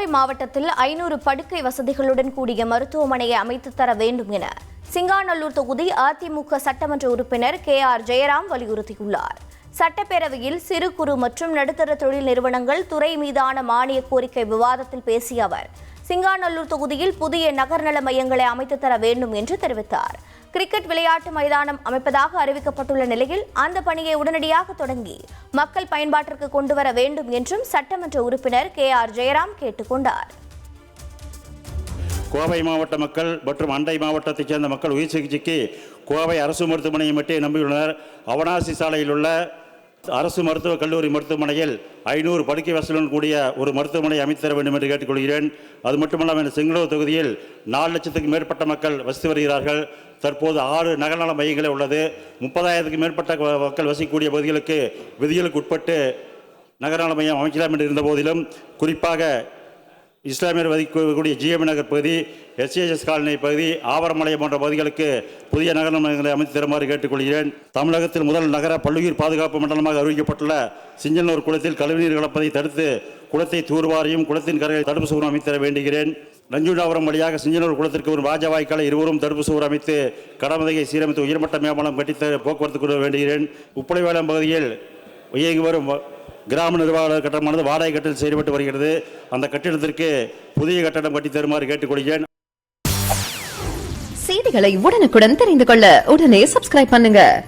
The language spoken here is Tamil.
கோவை மாவட்டத்தில் ஐநூறு படுக்கை வசதிகளுடன் கூடிய மருத்துவமனையை அமைத்து தர வேண்டும் என சிங்காநல்லூர் தொகுதி அதிமுக சட்டமன்ற உறுப்பினர் கே ஆர் ஜெயராம் வலியுறுத்தியுள்ளார். சட்டப்பேரவையில் சிறு குறு மற்றும் நடுத்தர தொழில் நிறுவனங்கள் துறை மீதான மானிய கோரிக்கை விவாதத்தில் பேசிய அவர் சிங்காநல்லூர் தொகுதியில் புதிய நகர்நல மையங்களை அமைத்து தர வேண்டும் என்று தெரிவித்தார். கிரிக்கெட் விளையாட்டு மைதானம் அமைப்பதாக அறிவிக்கப்பட்டுள்ள நிலையில் அந்த பணியை உடனடியாக தொடங்கி மக்கள் பயன்பாட்டிற்கு கொண்டு வர வேண்டும் என்றும் சட்டமன்ற உறுப்பினர் கே ஆர் ஜெயராம் கேட்டுக்கொண்டார் கோவை மாவட்ட மக்கள் மற்றும் அண்டை மாவட்டத்தைச் சேர்ந்த மக்கள் உயிர் சிகிச்சைக்கு கோவை அரசு மருத்துவமனையை மட்டும் நம்பியுள்ளனர். அவனாசி சாலையில் உள்ள அரசு மருத்துவக் கல்லூரி மருத்துவமனையில் ஐநூறு படுக்கை வசதியுடன் கூடிய ஒரு மருத்துவமனை அமைத்து தர வேண்டும் என்று கேட்டுக்கொள்கிறேன். அது மட்டுமல்லாமல் இந்த செங்கலூர் தொகுதியில் நாலு லட்சத்துக்கு மேற்பட்ட மக்கள் வசித்து வருகிறார்கள். தற்போது ஆறு நகர்நல மையங்களே உள்ளது. முப்பதாயிரத்துக்கு மேற்பட்ட மக்கள் வசிக்கக்கூடிய பகுதிகளுக்கு விதிகளுக்கு உட்பட்டு நகர்நல மையம் அமைக்கலாம் என்று இருந்த போதிலும் குறிப்பாக இஸ்லாமியர் வதிக்கக்கூடிய ஜிஎம் நகர் பகுதி எஸ்ஏஎஸ் காலனி பகுதி ஆவரமலை போன்ற பகுதிகளுக்கு புதிய நகர மையங்களை அமைத்து தருமாறு கேட்டுக்கொள்கிறேன். தமிழகத்தில் முதல் நகர பல்லுயிர் பாதுகாப்பு மண்டலமாக அறிவிக்கப்பட்டுள்ள சிஞ்சனூர் குளத்தில் கழிவுநீர் கலப்பதை தடுத்து குளத்தை தூர்வாரியும் குளத்தின் கரையை தடுப்பு சுவர் அமைத்து தர வேண்டுகிறேன். நஞ்சுண்டாபுரம் வழியாக சிஞ்சனூர் குளத்திற்கு ஒரு ராஜவாய்க்காலை இருவரும் தடுப்பு சுவர் அமைத்து கடமதையை சீரமைத்து உயர்மட்ட மேம்பாலம் கட்டித்த போக்குவரத்து கொள்ள வேண்டுகிறேன். உப்பளைவாளம் பகுதியில் இயங்கி வரும் வ- கிராம நிர்வாக கட்டடமானது வாடகை கட்டில் செயல்பட்டு வருகிறது. அந்த கட்டிடத்திற்கு புதிய கட்டடம் கட்டி தருமாறு கேட்டுக்கொள்கிறேன். செய்திகளை உடனுக்குடன் தெரிந்து கொள்ள உடனே சப்ஸ்கிரைப் பண்ணுங்க.